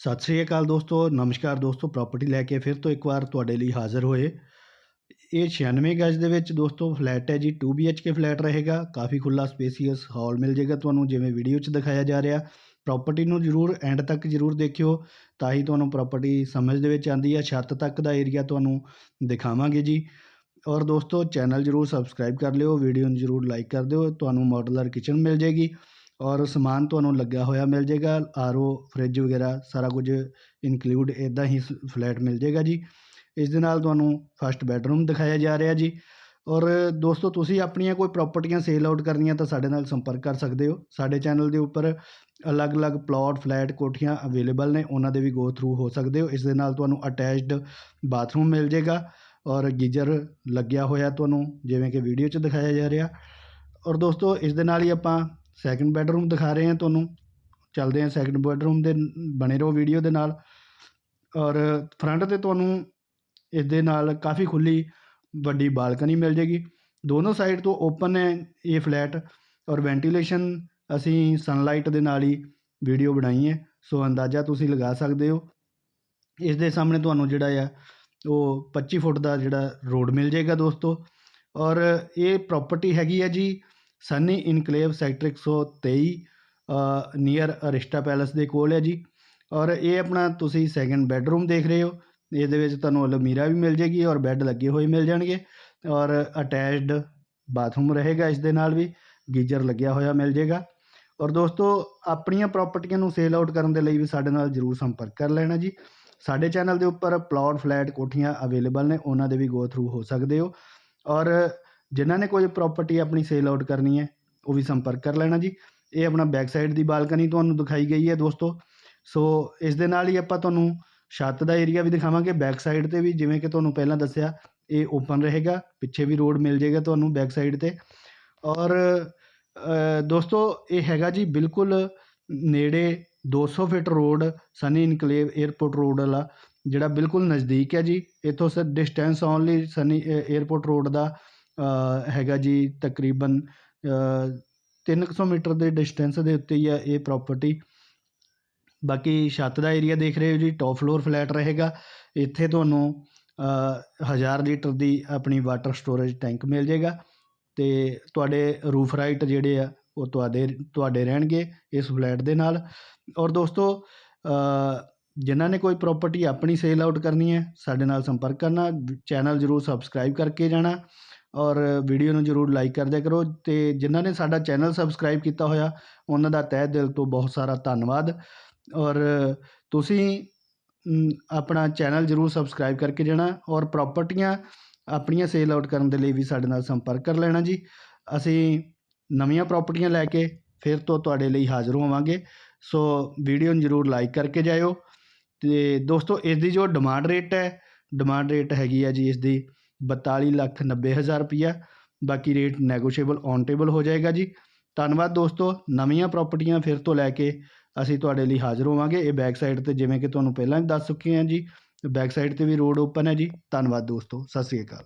ਸਤਿ ਸ੍ਰੀ ਅਕਾਲ ਦੋਸਤੋ, ਨਮਸਕਾਰ ਦੋਸਤੋ ਪ੍ਰਾਪਰਟੀ ਲੈ ਕੇ ਫਿਰ ਤੋਂ ਇੱਕ ਵਾਰ ਤੁਹਾਡੇ ਲਈ ਹਾਜ਼ਰ ਹੋਏ। ਇਹ 96 ਗਜ ਦੇ ਵਿੱਚ ਦੋਸਤੋ ਫਲੈਟ ਹੈ ਜੀ 2 BHK ਫਲੈਟ ਰਹੇਗਾ। ਕਾਫੀ ਖੁੱਲਾ ਸਪੇਸੀਅਸ ਹਾਲ ਮਿਲ ਜਾਏਗਾ ਤੁਹਾਨੂੰ, ਜਿਵੇਂ ਵੀਡੀਓ 'ਚ ਦਿਖਾਇਆ ਜਾ ਰਿਹਾ। ਪ੍ਰਾਪਰਟੀ ਨੂੰ ਜ਼ਰੂਰ ਐਂਡ ਤੱਕ ਜ਼ਰੂਰ ਦੇਖਿਓ, ਤਾਂ ਹੀ ਤੁਹਾਨੂੰ ਪ੍ਰਾਪਰਟੀ ਸਮਝ ਦੇ ਵਿੱਚ ਆਂਦੀ ਹੈ। ਛੱਤ ਤੱਕ ਦਾ ਏਰੀਆ ਤੁਹਾਨੂੰ ਦਿਖਾਵਾਂਗੇ ਜੀ। ਔਰ ਦੋਸਤੋ ਚੈਨਲ ਜ਼ਰੂਰ ਸਬਸਕ੍ਰਾਈਬ ਕਰ ਲਿਓ ਵੀਡੀਓ ਨੂੰ ਜ਼ਰੂਰ ਲਾਈਕ ਕਰ ਦਿਓ, ਤੁਹਾਨੂੰ ਮਾਡਲਰ ਕਿਚਨ ਮਿਲ ਜਾਏਗੀ ਔਰ ਸਮਾਨ ਤੁਹਾਨੂੰ ਲੱਗਿਆ ਹੋਇਆ ਮਿਲ ਜਾਏਗਾ ਓ, ਫਰਿੱਜ ਵਗੈਰਾ ਸਾਰਾ ਕੁਝ ਇਨਕਲੂਡ ਇਦਾਂ ਹੀ ਫਲੈਟ ਮਿਲ ਜਾਏਗਾ ਜੀ। ਇਸ ਦੇ ਨਾਲ ਤੁਹਾਨੂੰ ਫਸਟ ਬੈਡਰੂਮ ਦਿਖਾਇਆ ਜਾ ਰਿਹਾ ਜੀ। ਔਰ ਦੋਸਤੋ, ਤੁਸੀਂ ਆਪਣੀਆਂ ਕੋਈ ਪ੍ਰਾਪਰਟੀਆਂ ਸੇਲ ਆਊਟ ਕਰਨੀਆਂ ਤਾਂ ਸਾਡੇ ਨਾਲ ਸੰਪਰਕ ਕਰ ਸਕਦੇ ਹੋ। ਸਾਡੇ ਚੈਨਲ ਦੇ ਉੱਪਰ ਅਲੱਗ-ਅਲੱਗ ਪਲਾਟ ਫਲੈਟ ਕੋਠੀਆਂ ਅਵੇਲੇਬਲ ਨੇ, ਉਹਨਾਂ ਦੇ ਵੀ ਗੋ ਥਰੂ ਹੋ ਸਕਦੇ ਹੋ। ਇਸ ਦੇ ਨਾਲ ਤੁਹਾਨੂੰ ਅਟੈਚਡ ਬਾਥਰੂਮ ਮਿਲ ਜਾਏਗਾ ਔਰ ਗੀਜ਼ਰ ਲੱਗਿਆ ਹੋਇਆ ਤੁਹਾਨੂੰ, ਜਿਵੇਂ ਕਿ ਵੀਡੀਓ 'ਚ ਦਿਖਾਇਆ ਜਾ ਰਿਹਾ। ਔਰ ਦੋਸਤੋ, ਇਸ ਦੇ ਨਾਲ ਹੀ ਆਪਾਂ ਸੈਕਿੰਡ ਬੈਡਰੂਮ ਦਿਖਾ ਰਹੇ ਹਾਂ ਤੁਹਾਨੂੰ। ਚੱਲਦੇ ਹਾਂ ਸੈਕਿੰਡ ਬੈਡਰੂਮ ਦੇ ਬਣੇ ਰਹੋ ਵੀਡੀਓ ਦੇ ਨਾਲ। ਔਰ ਫਰੰਟ ਤੇ ਤੁਹਾਨੂੰ ਇਸ ਦੇ ਨਾਲ ਕਾਫੀ ਖੁੱਲੀ ਵੱਡੀ ਬਾਲਕਨੀ ਮਿਲ ਜੇਗੀ ਦੋਨੋਂ ਸਾਈਡ ਤੋਂ ਓਪਨ ਹੈ ਇਹ ਫਲੈਟ ਔਰ ਵੈਂਟੀਲੇਸ਼ਨ ਅਸੀਂ ਸਨਲਾਈਟ ਦੇ ਨਾਲ ਹੀ ਵੀਡੀਓ ਬਣਾਈ ਹੈ। ਸੋ ਅੰਦਾਜ਼ਾ ਤੁਸੀਂ ਲਗਾ ਸਕਦੇ ਹੋ। ਇਸ ਦੇ ਸਾਹਮਣੇ ਤੁਹਾਨੂੰ ਜਿਹੜਾ ਆ, ਉਹ 25 ਫੁੱਟ ਦਾ ਜਿਹੜਾ ਰੋਡ ਮਿਲ ਜਾਏਗਾ ਦੋਸਤੋ। ਔਰ ਇਹ ਪ੍ਰਾਪਰਟੀ ਹੈਗੀ ਹੈ ਜੀ Sunny enclave sector 123 near Arishta palace ਦੇ ਕੋਲ ਹੈ ਜੀ। ਔਰ ਇਹ ਆਪਣਾ ਤੁਸੀਂ ਸੈਕੰਡ ਬੈੱਡਰੂਮ ਦੇਖ ਰਹੇ ਹੋ। ਇਹਦੇ ਵਿੱਚ ਤੁਹਾਨੂੰ ਅਲਮੀਰਾ ਵੀ ਮਿਲ ਜੇਗੀ ਔਰ ਬੈੱਡ ਲੱਗੇ ਹੋਏ ਮਿਲ ਜਾਣਗੇ। ਔਰ ਅਟੈਚਡ ਬਾਥਰੂਮ ਰਹੇਗਾ ਇਸ ਦੇ ਨਾਲ ਵੀ, ਗੀਜ਼ਰ ਲੱਗਿਆ ਹੋਇਆ ਮਿਲ ਜੇਗਾ। ਔਰ ਦੋਸਤੋ, ਆਪਣੀਆਂ ਪ੍ਰਾਪਰਟੀਆਂ ਨੂੰ ਸੇਲ ਆਊਟ ਕਰਨ ਦੇ ਲਈ ਵੀ ਸਾਡੇ ਨਾਲ ਜਰੂਰ ਸੰਪਰਕ ਕਰ ਲੈਣਾ ਜੀ। ਸਾਡੇ ਚੈਨਲ ਦੇ ਉੱਪਰ ਪਲਾਟ ਫਲੈਟ ਕੋਠੀਆਂ ਅਵੇਲੇਬਲ ਨੇ, ਉਹਨਾਂ ਦੇ ਵੀ ਗੋ ਥਰੂ ਹੋ ਸਕਦੇ ਹੋ। ਔਰ ਜਿਨ੍ਹਾਂ ਨੇ ਕੋਈ ਪ੍ਰਾਪਰਟੀ ਆਪਣੀ ਸੇਲ ਆਊਟ ਕਰਨੀ ਹੈ, ਉਹ ਵੀ ਸੰਪਰਕ ਕਰ ਲੈਣਾ ਜੀ। ਇਹ ਆਪਣਾ ਬੈਕ ਸਾਈਡ ਦੀ ਬਾਲਕਨੀ ਤੁਹਾਨੂੰ ਦਿਖਾਈ ਗਈ ਹੈ ਦੋਸਤੋ। ਸੋ ਇਸ ਦੇ ਨਾਲ ਹੀ ਆਪਾਂ ਤੁਹਾਨੂੰ ਛੱਤ ਦਾ ਏਰੀਆ ਵੀ ਦਿਖਾਵਾਂਗੇ। ਬੈਕ ਸਾਈਡ ਤੇ ਵੀ ਜਿਵੇਂ ਕਿ ਤੁਹਾਨੂੰ ਪਹਿਲਾਂ ਦੱਸਿਆ, ਇਹ ਓਪਨ ਰਹੇਗਾ। ਪਿੱਛੇ ਵੀ ਰੋਡ ਮਿਲ ਜਾਏਗਾ ਤੁਹਾਨੂੰ ਬੈਕ ਸਾਈਡ ਤੇ। ਔਰ ਦੋਸਤੋ ਇਹ ਹੈਗਾ ਜੀ ਬਿਲਕੁਲ ਨੇੜੇ 200 foot road Sunny enclave airport road ਵਾਲਾ, ਜਿਹੜਾ ਬਿਲਕੁਲ ਨਜ਼ਦੀਕ ਹੈ ਜੀ। ਇੱਥੋਂ sir distance only Sunny airport road ਦਾ ਹੈਗਾ ਜੀ ਤਕਰੀਬਨ 300 ਮੀਟਰ ਦੇ ਡਿਸਟੈਂਸ ਦੇ ਉੱਤੇ ਹੀ ਆ ਇਹ ਪ੍ਰਾਪਰਟੀ ਬਾਕੀ ਛੱਤ ਦਾ ਏਰੀਆ ਦੇਖ ਰਹੇ ਹੋ ਜੀ ਟੌਪ ਫਲੋਰ ਫਲੈਟ ਰਹੇਗਾ। ਇੱਥੇ ਤੁਹਾਨੂੰ 1000 ਲੀਟਰ ਦੀ ਆਪਣੀ ਵਾਟਰ ਸਟੋਰੇਜ ਟੈਂਕ ਮਿਲ ਜਾਏਗਾ ਤੇ ਤੁਹਾਡੇ ਰੂਫ ਰਾਈਟ ਜਿਹੜੇ ਆ, ਉਹ ਤੁਹਾਡੇ ਤੁਹਾਡੇ ਰਹਿਣਗੇ ਇਸ ਫਲੈਟ ਦੇ ਨਾਲ। ਔਰ ਦੋਸਤੋ ਜਿਨ੍ਹਾਂ ਨੇ ਕੋਈ ਪ੍ਰਾਪਰਟੀ ਆਪਣੀ ਸੇਲ ਆਊਟ ਕਰਨੀ ਹੈ, ਸਾਡੇ ਨਾਲ ਸੰਪਰਕ ਕਰਨਾ। ਚੈਨਲ ਜਰੂਰ ਸਬਸਕ੍ਰਾਈਬ ਕਰਕੇ ਜਾਣਾ। ਔਰ ਵੀਡੀਓ ਨੂੰ ਜਰੂਰ ਲਾਈਕ ਕਰਦਿਆ ਕਰੋ ਅਤੇ ਜਿਨ੍ਹਾਂ ਨੇ ਸਾਡਾ ਚੈਨਲ ਸਬਸਕ੍ਰਾਈਬ ਕੀਤਾ ਹੋਇਆ, ਉਹਨਾਂ ਦਾ ਤਹਿ ਦਿਲ ਤੋਂ ਬਹੁਤ ਸਾਰਾ ਧੰਨਵਾਦ। ਔਰ ਤੁਸੀਂ ਆਪਣਾ ਚੈਨਲ ਜਰੂਰ ਸਬਸਕ੍ਰਾਈਬ ਕਰਕੇ ਜਾਣਾ ਔਰ ਪ੍ਰਾਪਰਟੀਆਂ ਆਪਣੀਆਂ ਸੇਲ ਆਊਟ ਕਰਨ ਦੇ ਲਈ ਵੀ ਸਾਡੇ ਨਾਲ ਸੰਪਰਕ ਕਰ ਲੈਣਾ ਜੀ। ਅਸੀਂ ਨਵੀਆਂ ਪ੍ਰਾਪਰਟੀਆਂ ਲੈ ਕੇ ਫਿਰ ਤੋਂ ਤੁਹਾਡੇ ਲਈ ਹਾਜ਼ਰ ਹੋਵਾਂਗੇ। ਸੋ ਵੀਡੀਓ ਨੂੰ ਜਰੂਰ ਲਾਈਕ ਕਰਕੇ ਜਾਇਓ। ਤੇ ਦੋਸਤੋ, ਇਸ ਦੀ ਜੋ ਡਿਮਾਂਡ ਰੇਟ ਹੈ ਡਿਮਾਂਡ ਰੇਟ ਹੈਗੀ ਆ ਜੀ ਇਸ ਦੀ 42 ਲੱਖ 90 ਹਜ਼ਾਰ ਰੁਪਈਆ। ਬਾਕੀ ਰੇਟ ਨੈਗੋਸ਼ੀਏਬਲ ਔਨ ਟੇਬਲ ਹੋ ਜਾਏਗਾ ਜੀ। ਧੰਨਵਾਦ ਦੋਸਤੋ, ਨਵੀਆਂ ਪ੍ਰਾਪਰਟੀਆਂ ਫਿਰ ਤੋਂ ਲੈ ਕੇ ਅਸੀਂ ਤੁਹਾਡੇ ਲਈ ਹਾਜ਼ਰ ਹੋਵਾਂਗੇ। ਇਹ ਬੈਕ ਸਾਈਡ ਤੇ ਜਿਵੇਂ ਕਿ ਤੁਹਾਨੂੰ ਪਹਿਲਾਂ ਦੱਸ ਚੁੱਕੇ ਹਾਂ ਜੀ। ਬੈਕ ਸਾਈਡ ਤੇ ਵੀ ਰੋਡ ਓਪਨ ਹੈ ਜੀ। ਧੰਨਵਾਦ ਦੋਸਤੋ, ਸਤਿ ਸ੍ਰੀ ਅਕਾਲ।